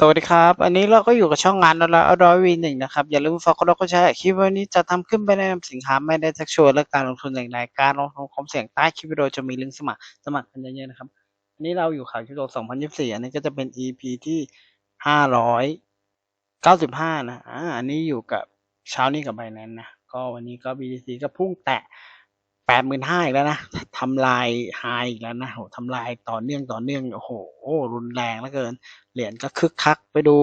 สวัสดีครับ อันนี้เราก็อยู่กับช่องงานแล้วอร้อยวีหนึ่งนะครับ อย่าลืมฝากกดไลค์กดแชร์คลิปวันนี้จะทำขึ้นไปแนะนำสินค้าไม่ได้ชักชวนและการลงทุนอย่างไรการลงทุนความเสี่ยงใต้คลิปวิดีโอจะมีลิงก์สมัครสมัครกันเยอะๆนะครับอันนี้เราอยู่ข่าวคริปโต2024 อันนี้ก็จะเป็น EP ที่ 595 นะอ่าอันนี้อยู่กับเช้านี้กับไบแนนนะก็วันนี้ก็ BTC ก็พุ่งแตะ แปดหมื่นห้าอีกแล้วนะทำลายไฮอีกแล้วนะโหทำลายต่อเนื่องต่อเนื่องโอ้โหรุนแรงเหลือเกิน เหรียญก็คึกคักไปดู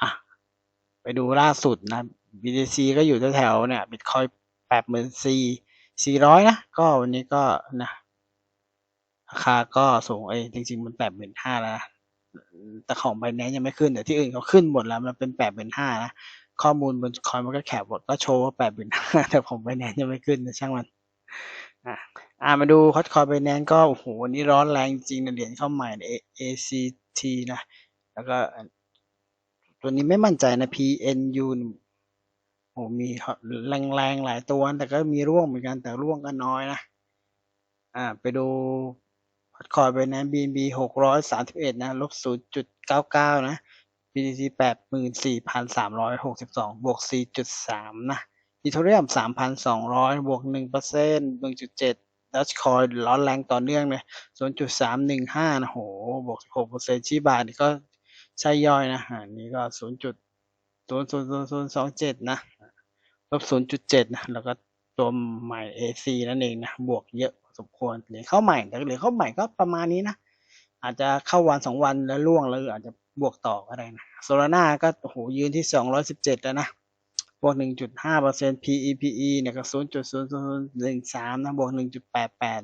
อะไปดูล่าสุดนะ BTC ก็อยู่แถวๆเนี่ยบิตคอยแปดหมื่นสี่สี่ร้อยนะ ก็วันนี้ก็นะราคาก็สูงเอ้จริง ๆ มันแปดหมื่นห้าแล้วแต่ของไบแนนยังไม่ขึ้นแต่ที่อื่นเขาขึ้นหมดแล้วมันเป็นแปดหมื่นห้านะ ข้อมูลบนคอยมันก็แคบหมดก็โชว์ว่าแปดหมื่นห้าแต่ผมไบแนนยังไม่ขึ้นนะช่างมันอะอ่ามาดูฮอตคอยไบแนนก็โอ้โหวันนี้ร้อนแรงจริงนะเหรียญเข้าใหม่ ACT นะ แล้วก็ ตัวนี้ไม่มั่นใจนะ PNU โอ้มีแรงๆหลายตัวแต่ก็มีร่วงเหมือนกันแต่ร่วงก็น้อยนะ อ่า ไปดูคอยไบแนน BNB หกร้อยสามสิบเอ็ดนะลบศูนย์จุดเก้าเก้านะ BTC แปดหมื่นสี่พันสามร้อยหกสิบสองบวกสี่จุดสามนะอีเทเรียมสามพันสองร้อยบวกหนึ่งเปอร์เซ็นต์หนึ่งจุดเจ็ดดัชคอยร้อนแรงต่อเนื่องเลยศูนย์จุดสามหนึ่งห้านะโห บวกหกเปอร์เซ็นต์ชีบาทนี่ก็ใช่ย่อยนะอันนี้ก็ศูนย์จุดศูนย์ศูนย์ศูนย์ศูนย์สองเจ็ดนะ ลบศูนย์จุดเจ็ดนะ แล้วก็ตัวใหม่ AC นั่นเองนะ บวกเยอะพอสมควรเหรียญเข้าใหม่แต่เหรียญเข้าใหม่ก็ประมาณนี้นะ อาจจะเข้าวันสองวันแล้วล่วงแล้วอาจจะ บวกต่อก็ได้นะโซลาร่าก็โหยืนที่สองร้อยสิบเจ็ดแล้วนะ บวกหนึ่งจุดห้าเปอร์เซ็นต์ PEPE เนี่ยก็ศูนย์จุดศูนย์ศูนย์หนึ่งสามนะ บวกหนึ่งจุดแปดแปด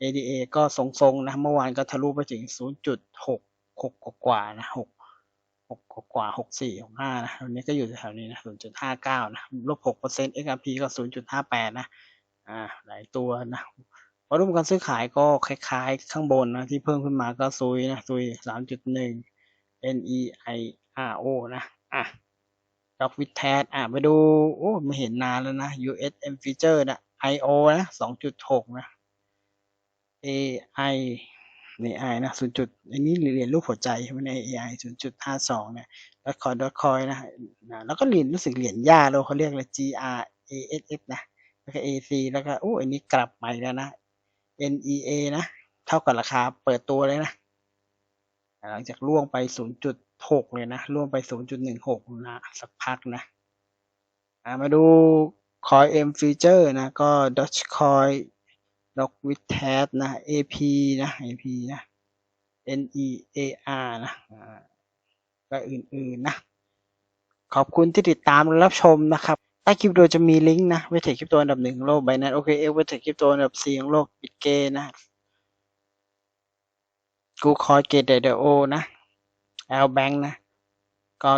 ADA ก็ทรงๆนะ เมื่อวานก็ทะลุไปถึงศูนย์จุดหกหกกว่านะหกหกกว่าหกสี่หกห้านะวันนี้ก็อยู่แถวนี้นะศูนย์จุดห้าเก้านะ ลบหกเปอร์เซ็นต์ XRP ก็ศูนย์จุดห้าแปดนะ อ่า หลายตัวนะวอลุ่มการซื้อขายก็คล้ายๆ ข้างบนนะ ที่เพิ่มขึ้นมาก็ซุยนะซุยสามจุดหนึ่ง N E I R O นะ อะดอกวิดแทสอะไปดู โอ้ไม่เห็นนานแล้วนะ USM feature นะ I O นะสองจุดหกนะ A I นี่ I นะศูนย์จุดอันนี้เหรียญรูปหัวใจใช่ไหมใน AI ศูนย์จุดห้าสองเนี่ยดอทคอยดอทคอยนะนะแล้วก็เหรียญรู้สึกเหรียญย่าเราเขาเรียกเลย G R A S F นะ แล้วก็ A C แล้วก็โอ้อันนี้กลับใหม่แล้วนะ NEA นะ เท่ากับราคาเปิดตัวเลยนะ หลังจากล่วงไป 0.6 เลยนะล่วงไป 0.16 นะสักพักนะมาดู Coin M Feature นะก็ Dogecoin Dog with t a t นะ AP นะ AP นะ NEAR นะก็อื่นๆนะ ขอบคุณที่ติดตามและรับชมนะครับใต้คลิปโดยจะมีลิงก์นะเวทคลิปตัวอันดับหนึ่งของโลกไบนั้นโอเคเอเวทคลิปตัวอันดับสี่ของโลกบิตเกนะ กูคอยเกตเดเดโอนะแอลแบงนะ ก็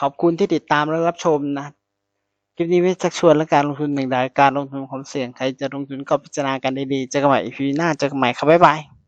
ขอบคุณที่ติดตามและรับชมนะ คลิปนี้ไม่ชักชวนและการลงทุนหนึ่งใดการลงทุนความเสี่ยง ใครจะลงทุนก็พิจารณากันดีๆเจอกันใหม่อีพีหน้าเจอกันใหม่ครับบ๊ายบาย